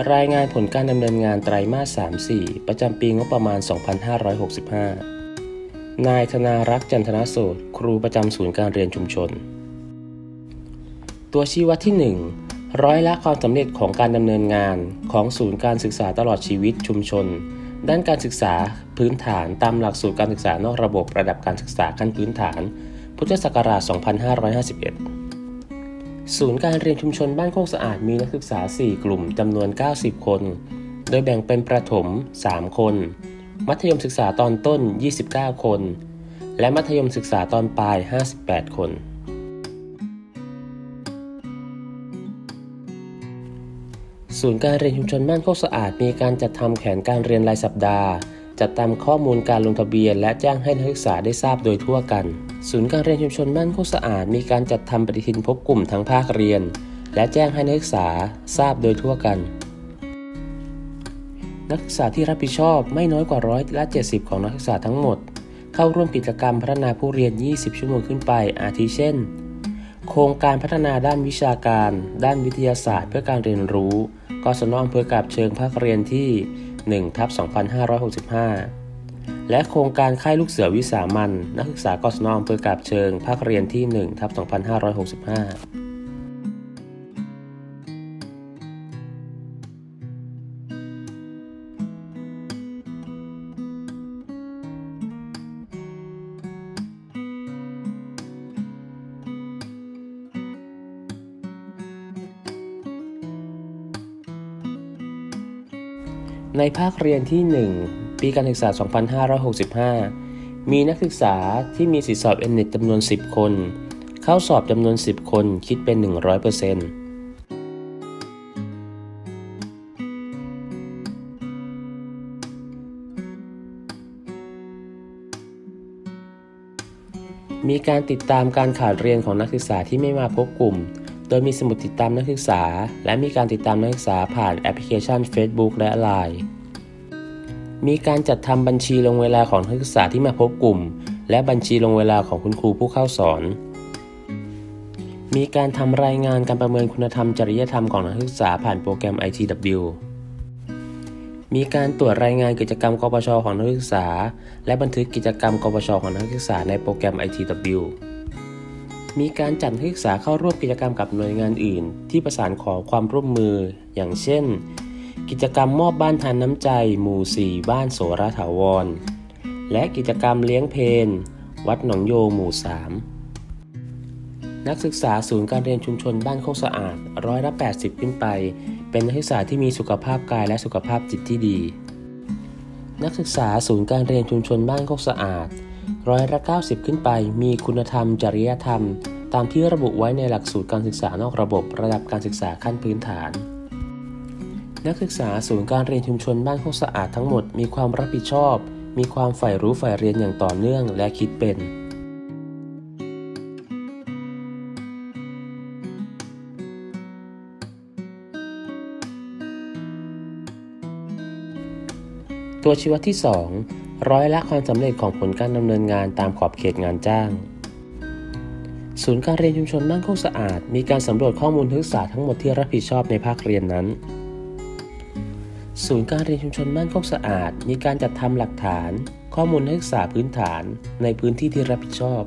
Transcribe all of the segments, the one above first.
รายงานผลการดำเนินงานไตรมาส 3-4 ประจำปีงบประมาณ 2565 นายธนารักษ์จันทนโสดครูประจำศูนย์การเรียนชุมชน ตัวชี้วัดที่ 1 ร้อยละความสำเร็จของการดำเนินงานของศูนย์การศึกษาตลอดชีวิตชุมชน ด้านการศึกษาพื้นฐานตามหลักสูตรการศึกษานอกระบบระดับการศึกษาขั้นพื้นฐาน พุทธศักราช 2551 ศูนย์การเรียนชุมชนบ้านโคกสะอาดมีนักศึกษา 4 กลุ่มจำนวน 90 คน โดยแบ่งเป็นประถม 3 คน มัธยมศึกษาตอนต้น 29 คน และมัธยมศึกษาตอนปลาย 58 คน ศูนย์การเรียนชุมชนบ้านโคกสะอาดมีการจัดทำแผนการเรียนรายสัปดาห์ จัดตามข้อมูลการลงทะเบียน และแจ้งให้นักศึกษาได้ทราบโดยทั่วกัน ศูนย์การเรียนชุมชนบ้านโคกสะอาด มีการจัดทำปฏิทินพบกลุ่มทั้งภาคเรียน และแจ้งให้นักศึกษาทราบโดยทั่วกัน นักศึกษาที่รับผิดชอบไม่น้อยกว่าร้อยละ70 ของนักศึกษาทั้งหมด เข้าร่วมกิจกรรมพัฒนาผู้เรียน 20 ชั่วโมงขึ้นไป อาทิเช่น โครงการพัฒนาด้านวิชาการ ด้านวิทยาศาสตร์ เพื่อการเรียนรู้กศนอำเภอกาบเชิงภาคเรียนที่1ทับ2565 และโครงการค่ายลูกเสือวิสามันนักศึกษากศนอำเภอกาบเชิง ภาคเรียนที่1ทับ2565ในภาคเรียนที่1 ปีการศึกษา 2565 มีนักศึกษาที่มีสิทธิสอบเอ็นเน็ตจำนวน 10 คน เข้าสอบจำนวน 10 คนคิดเป็น 100%มีการติดตามการขาดเรียนของนักศึกษาที่ไม่มาพบกลุ่ม โดยมีสมุดติดตามนักศึกษา และมีการติดตามนักศึกษาผ่านแอปพลิเคชัน Facebook และ Line มีการจัดทำบัญชีลงเวลาของนักศึกษาที่มาพบกลุ่ม และบัญชีลงเวลาของคุณครูผู้เข้าสอน มีการทำรายงานการประเมินคุณธรรมจริยธรรมของนักศึกษาผ่านโปรแกรม ITW มีการตรวจรายงานกิจกรรมกปชของนักศึกษา และบันทึกกิจกรรมกปชของนักศึกษาในโปรแกรม ITW มีการจัดนักศึกษาเข้าร่วมกิจกรรมกับหน่วยงานอื่น ที่ประสานขอความร่วมมือ อย่างเช่น กิจกรรมมอบบ้านทานน้ำใจ หมู่ 4 บ้านโสระถาวร และกิจกรรมเลี้ยงเพนวัดหนองโยหมู่ 3 นักศึกษาศูนย์การเรียนชุมชนบ้านโคกสะอาดร้อยละ80 ขึ้นไป เป็นนักศึกษาที่มีสุขภาพกายและสุขภาพจิตที่ดี นักศึกษาศูนย์การเรียนชุมชนบ้านโคกสะอาดร้อยละ90 ขึ้นไป มีคุณธรรม จริยธรรม ตามที่ระบุไว้ในหลักสูตรการศึกษานอกระบบระดับการศึกษาขั้นพื้นฐาน นักศึกษาศูนย์การเรียนชุมชนบ้านโคกสะอาดทั้งหมดมีความรับผิดชอบ มีความใฝ่รู้ใฝ่เรียนอย่างต่อเนื่องและคิดเป็นตัวชี้วัดที่ 2 ร้อยละความสำเร็จของผลการดำเนินงานตามขอบเขตงานจ้าง ศูนย์การเรียนชุมชนบ้านโคกสะอาด มีการสำรวจข้อมูลนักศึกษาทั้งหมดที่รับผิดชอบในภาคเรียนนั้น ศูนย์การเรียนชุมชนบ้านโคกสะอาด มีการจัดทำหลักฐาน ข้อมูลนักศึกษาพื้นฐานในพื้นที่ที่รับผิดชอบ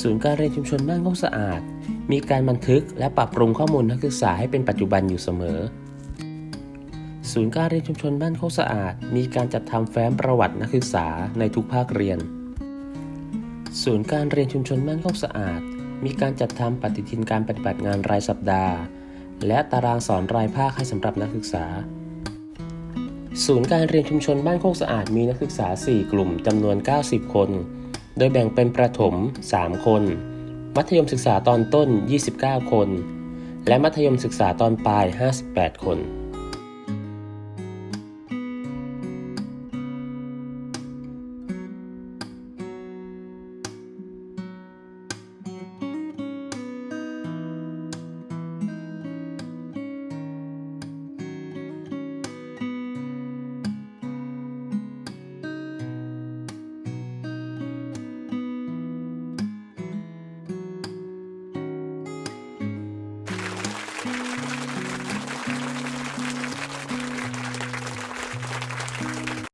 ศูนย์การเรียนชุมชนบ้านโคกสะอาด มีการบันทึกและปรับปรุงข้อมูลนักศึกษาให้เป็นปัจจุบันอยู่เสมอ ศูนย์การเรียนชุมชนบ้านโคกสะอาด มีการจัดทำแฟ้มประวัตินักศึกษาในทุกภาคเรียน ศูนย์การเรียนชุมชนบ้านโคกสะอาด มีการจัดทำปฏิทินการปฏิบัติงานรายสัปดาห์ และตารางสอนรายภาคให้สำหรับนักศึกษา ศูนย์การเรียนชุมชนบ้านโคกสะอาดมีนักศึกษา 4 กลุ่มจำนวน 90 คน โดยแบ่งเป็นประถม 3 คน มัธยมศึกษาตอนต้น 29 คน และมัธยมศึกษาตอนปลาย 58 คน